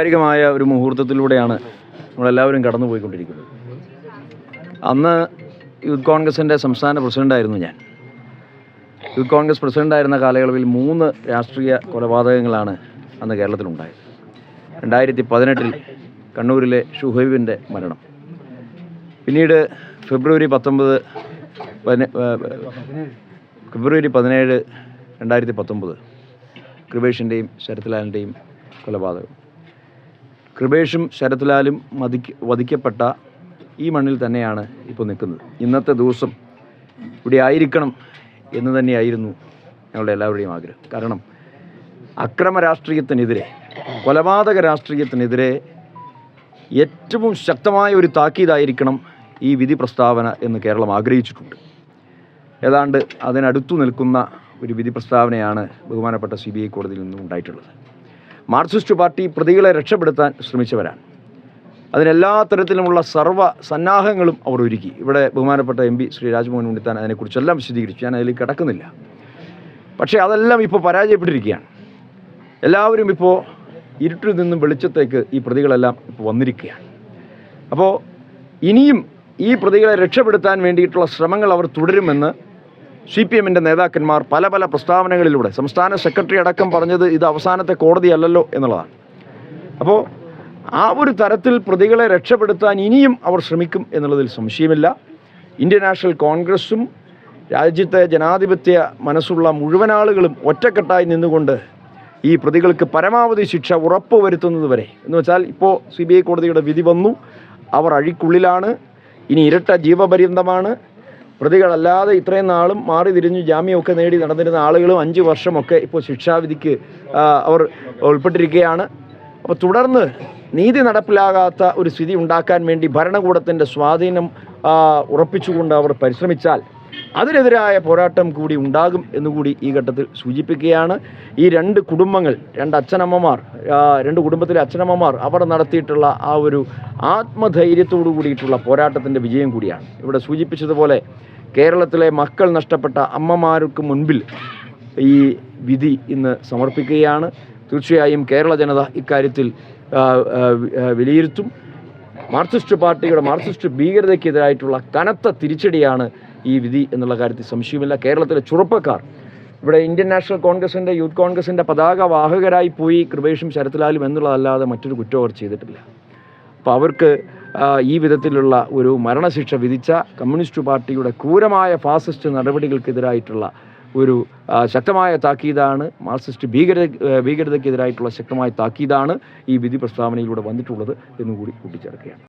ാരികമായ ഒരു മുഹൂർത്തത്തിലൂടെയാണ് നമ്മളെല്ലാവരും കടന്നുപോയിക്കൊണ്ടിരിക്കുന്നത്. അന്ന് യൂത്ത് കോൺഗ്രസിന്റെ സംസ്ഥാന പ്രസിഡന്റായിരുന്നു ഞാൻ. യൂത്ത് കോൺഗ്രസ് പ്രസിഡന്റായിരുന്ന കാലയളവിൽ മൂന്ന് രാഷ്ട്രീയ കൊലപാതകങ്ങളാണ് അന്ന് കേരളത്തിലുണ്ടായത്. രണ്ടായിരത്തി പതിനെട്ടിൽ കണ്ണൂരിലെ ഷുഹൈബിന്റെ മരണം. പിന്നീട് ഫെബ്രുവരി പത്തൊമ്പത് ഫെബ്രുവരി പതിനേഴ് രണ്ടായിരത്തി പത്തൊമ്പത് കൃപേഷിന്റെയും ശരത്ലാലിന്റെയും കൊലപാതകം. കൃപേഷും ശരത്ലാലും മതിക്ക് വധിക്കപ്പെട്ട ഈ മണ്ണിൽ തന്നെയാണ് ഇപ്പോൾ നിൽക്കുന്നത്. ഇന്നത്തെ ദിവസം ഇവിടെ ആയിരിക്കണം എന്ന് തന്നെയായിരുന്നു ഞങ്ങളുടെ എല്ലാവരുടെയും ആഗ്രഹം. കാരണം അക്രമ രാഷ്ട്രീയത്തിനെതിരെ കൊലപാതക രാഷ്ട്രീയത്തിനെതിരെ ഏറ്റവും ശക്തമായ ഒരു താക്കീതായിരിക്കണം ഈ വിധി പ്രസ്താവന എന്ന് കേരളം ആഗ്രഹിച്ചിട്ടുണ്ട്. ഏതാണ്ട് അതിനടുത്തു നിൽക്കുന്ന ഒരു വിധി പ്രസ്താവനയാണ് ബഹുമാനപ്പെട്ട സി ബി ഐ കോടതിയിൽ നിന്നും ഉണ്ടായിട്ടുള്ളത്. മാർക്സിസ്റ്റ് പാർട്ടി പ്രതികളെ രക്ഷപ്പെടുത്താൻ ശ്രമിച്ചവരാണ്. അതിനെല്ലാ തരത്തിലുമുള്ള സർവ സന്നാഹങ്ങളും അവർ ഒരുക്കി. ഇവിടെ ബഹുമാനപ്പെട്ട എം പി ശ്രീ രാജ്മോഹൻ ഉണ്ണിത്താൻ അതിനെക്കുറിച്ചെല്ലാം വിശദീകരിച്ചു. ഞാൻ അതിൽ കിടക്കുന്നില്ല. പക്ഷേ അതെല്ലാം ഇപ്പോൾ പരാജയപ്പെട്ടിരിക്കുകയാണ്. എല്ലാവരും ഇപ്പോൾ ഇരുട്ടിൽ നിന്നും വെളിച്ചത്തേക്ക് ഈ പ്രതികളെല്ലാം ഇപ്പോൾ വന്നിരിക്കുകയാണ്. അപ്പോൾ ഇനിയും ഈ പ്രതികളെ രക്ഷപ്പെടുത്താൻ വേണ്ടിയിട്ടുള്ള ശ്രമങ്ങൾ അവർ തുടരുമെന്ന് സി പി എമ്മിന്റെ നേതാക്കന്മാർ പല പല പ്രസ്താവനകളിലൂടെ സംസ്ഥാന സെക്രട്ടറി അടക്കം പറഞ്ഞത് ഇത് അവസാനത്തെ കോടതിയല്ലല്ലോ എന്നുള്ളതാണ്. അപ്പോൾ ആ ഒരു തരത്തിൽ പ്രതികളെ രക്ഷപ്പെടുത്താൻ ഇനിയും അവർ ശ്രമിക്കും എന്നുള്ളതിൽ സംശയമില്ല. ഇന്ത്യൻ നാഷണൽ കോൺഗ്രസും രാജ്യത്തെ ജനാധിപത്യ മനസ്സുള്ള മുഴുവൻ ആളുകളും ഒറ്റക്കെട്ടായി നിന്നുകൊണ്ട് ഈ പ്രതികൾക്ക് പരമാവധി ശിക്ഷ ഉറപ്പുവരുത്തുന്നത് വരെ എന്ന് വെച്ചാൽ ഇപ്പോൾ സി ബി ഐ കോടതിയുടെ വിധി വന്നു. അവർ അഴിക്കുള്ളിലാണ്. ഇനി ഇരട്ട ജീവപര്യന്തമാണ്. പ്രതികളല്ലാതെ ഇത്രയും നാളും മാറി തിരിഞ്ഞു ജാമ്യമൊക്കെ നേടി നടന്നിരുന്ന ആളുകളും അഞ്ച് വർഷമൊക്കെ ഇപ്പോൾ ശിക്ഷാവിധിക്ക് അവർ ഉൾപ്പെട്ടിരിക്കുകയാണ്. അപ്പോൾ തുടർന്ന് നീതി നടപ്പിലാകാത്ത ഒരു സ്ഥിതി ഉണ്ടാക്കാൻ വേണ്ടി ഭരണകൂടത്തിന്റെ സ്വാധീനം ഉറപ്പിച്ചുകൊണ്ട് അവർ പരിശ്രമിച്ചാൽ അതിനെതിരായ പോരാട്ടം കൂടി ഉണ്ടാകും എന്നുകൂടി ഈ ഘട്ടത്തിൽ സൂചിപ്പിക്കുകയാണ്. ഈ രണ്ട് കുടുംബങ്ങൾ രണ്ട് അച്ഛനമ്മമാർ രണ്ട് കുടുംബത്തിലെ അച്ഛനമ്മമാർ അവർ നടത്തിയിട്ടുള്ള ആ ഒരു ആത്മധൈര്യത്തോടു കൂടിയിട്ടുള്ള പോരാട്ടത്തിന്റെ വിജയം കൂടിയാണ്. ഇവിടെ സൂചിപ്പിച്ചതുപോലെ കേരളത്തിലെ മക്കൾ നഷ്ടപ്പെട്ട അമ്മമാർക്ക് മുൻപിൽ ഈ വിധി ഇന്ന് സമർപ്പിക്കുകയാണ്. തീർച്ചയായും കേരള ജനത ഇക്കാര്യത്തിൽ വിലയിരുത്തും. മാർക്സിസ്റ്റ് പാർട്ടിയുടെ മാർക്സിസ്റ്റ് ഭീകരതയ്ക്കെതിരായിട്ടുള്ള കനത്ത തിരിച്ചടിയാണ് ഈ വിധി എന്നുള്ള കാര്യത്തിൽ സംശയമില്ല കേരളത്തിലെ ചെറുപ്പക്കാർ ഇവിടെ ഇന്ത്യൻ നാഷണൽ കോൺഗ്രസിന്റെ യൂത്ത് കോൺഗ്രസിന്റെ പതാക വാഹകരായി പോയി കൃപേഷും ശരത്ലാലും എന്നുള്ളതല്ലാതെ മറ്റൊരു കുറ്റം അവർ ചെയ്തിട്ടില്ല. അപ്പോൾ അവർക്ക് ഈ വിധത്തിലുള്ള ഒരു മരണശിക്ഷ വിധിച്ച കമ്മ്യൂണിസ്റ്റ് പാർട്ടിയുടെ ക്രൂരമായ ഫാസിസ്റ്റ് നടപടികൾക്കെതിരായിട്ടുള്ള ഒരു ശക്തമായ താക്കീതാണ് മാർക്സിസ്റ്റ് ഭീകര ഭീകരതയ്ക്കെതിരായിട്ടുള്ള ശക്തമായ താക്കീതാണ് ഈ വിധി പ്രസ്താവനയിലൂടെ വന്നിട്ടുള്ളത് എന്നുകൂടി കൂട്ടിച്ചേർക്കുകയാണ്.